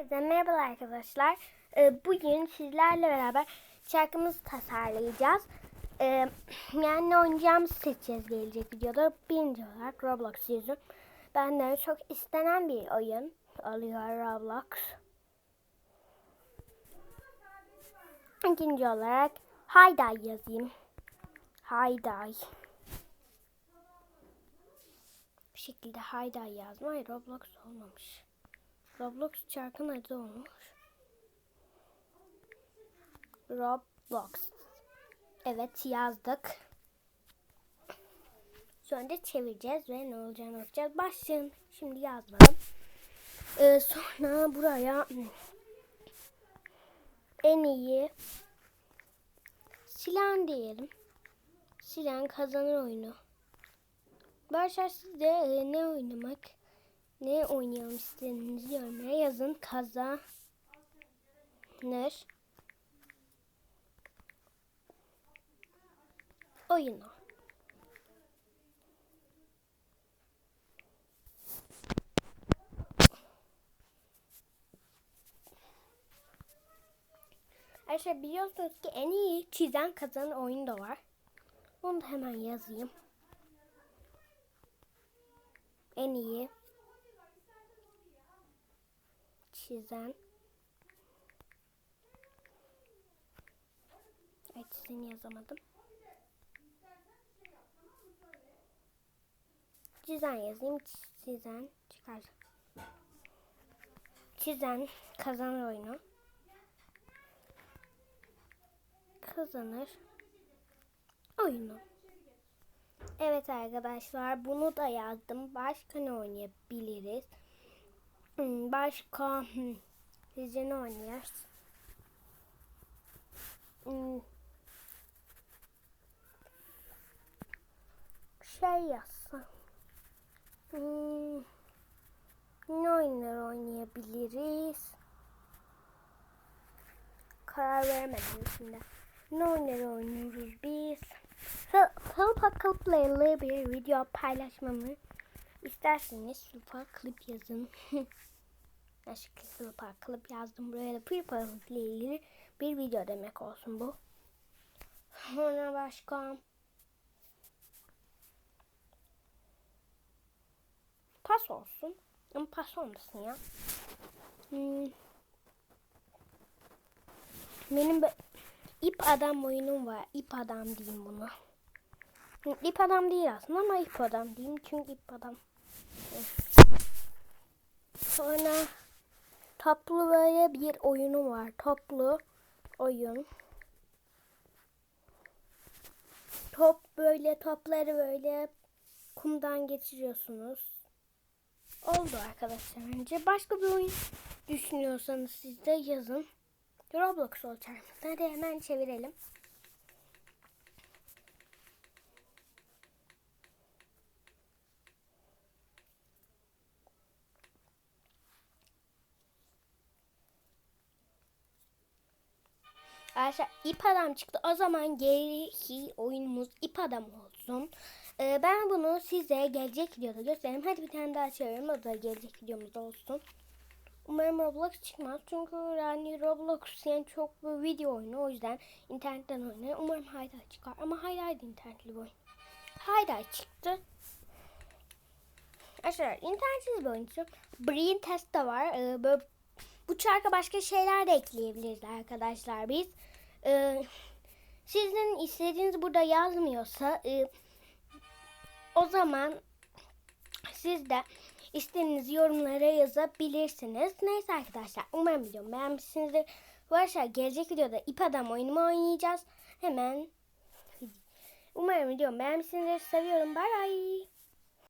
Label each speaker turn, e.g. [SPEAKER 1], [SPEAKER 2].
[SPEAKER 1] Herkese merhabalar arkadaşlar. Ee, Bugün sizlerle beraber şarkımızı tasarlayacağız. Ee, Yani ne oynayacağımızı seçeceğiz gelecek videoda. Birinci olarak Roblox yazın. Benden çok istenen bir oyun oluyor Roblox. İkinci olarak Hayday yazayım. Hayday. Bu şekilde Hayday yazma. Roblox olmamış. Roblox şarkının adı olmuş. Roblox. Evet yazdık. Sonra çevireceğiz ve ne olacağını bakacağız. Başlayalım. Şimdi yazmadım. Ee, sonra buraya en iyi silen diyelim. Silen kazanır oyunu. Başar siz de e, ne oynamak ne oynayalım istediğinizi yorumlara yazın. Kazanır. Oyunu. Arkadaşlar biliyorsunuz ki en iyi çizen kazanır oyunu da var. Onu da hemen yazayım. En iyi çizen Evet seni yazamadım. Çizen yazayım. Çizen çıkar. Çizen kazanır oyunu. Kazanır oyunu. Evet arkadaşlar bunu da yazdım. Başka ne oynayabiliriz? Hmm, Başka hmm, sizce ne oynuyoruz? Hmm. Şey yazsam. Ne oyunlar oynayabiliriz? Karar veremedim şimdi. Ne oyunlar oynuyoruz biz? Hılpa Clip'le bir video paylaşmamı isterseniz Hılpa Clip yazın. Aşkı Hılpa Clip yazdım. Buraya da Hılpa ile ilgili bir video demek olsun bu. Sonra başka pas olsun. Ama pas olmasın ya. Hmm. Benim bir ip adam oyunum var. İp adam diyeyim buna. İp adam değil aslında ama ip adam diyeyim. Çünkü ip adam. Sonra toplu böyle bir oyunu var. Toplu oyun. Top böyle topları böyle kumdan geçiriyorsunuz. Oldu arkadaşlar önce. Başka bir oyun düşünüyorsanız siz de yazın. Roblox olacak. Hadi hemen çevirelim. Arkadaşlar ip adam çıktı. O zaman geri oyunumuz ip adam olsun. Ee, ben bunu size gelecek videoda göstereyim. Hadi bir tane daha çevirelim. O da gelecek videomuzda olsun. Umarım Roblox çıkmaz. Çünkü yani Roblox yani çok bir video oyunu. O yüzden internetten oynar. Umarım Hayday çıkar. Ama Hayday da internetli bir oyun. Hayday çıktı. Arkadaşlar internetsiz bir oyun. Brain Test de var. Ee, böyle bu çarka başka şeyler de ekleyebiliriz arkadaşlar biz. Ee, sizin istediğiniz burada yazmıyorsa e, o zaman siz de istediğiniz yorumlara yazabilirsiniz. Neyse arkadaşlar umarım videomu beğenmişsinizdir. Bu arkadaşlar gelecek videoda ip adam oyunumu oynayacağız. Hemen umarım videomu beğenmişsinizdir. Seviyorum. Bye bye.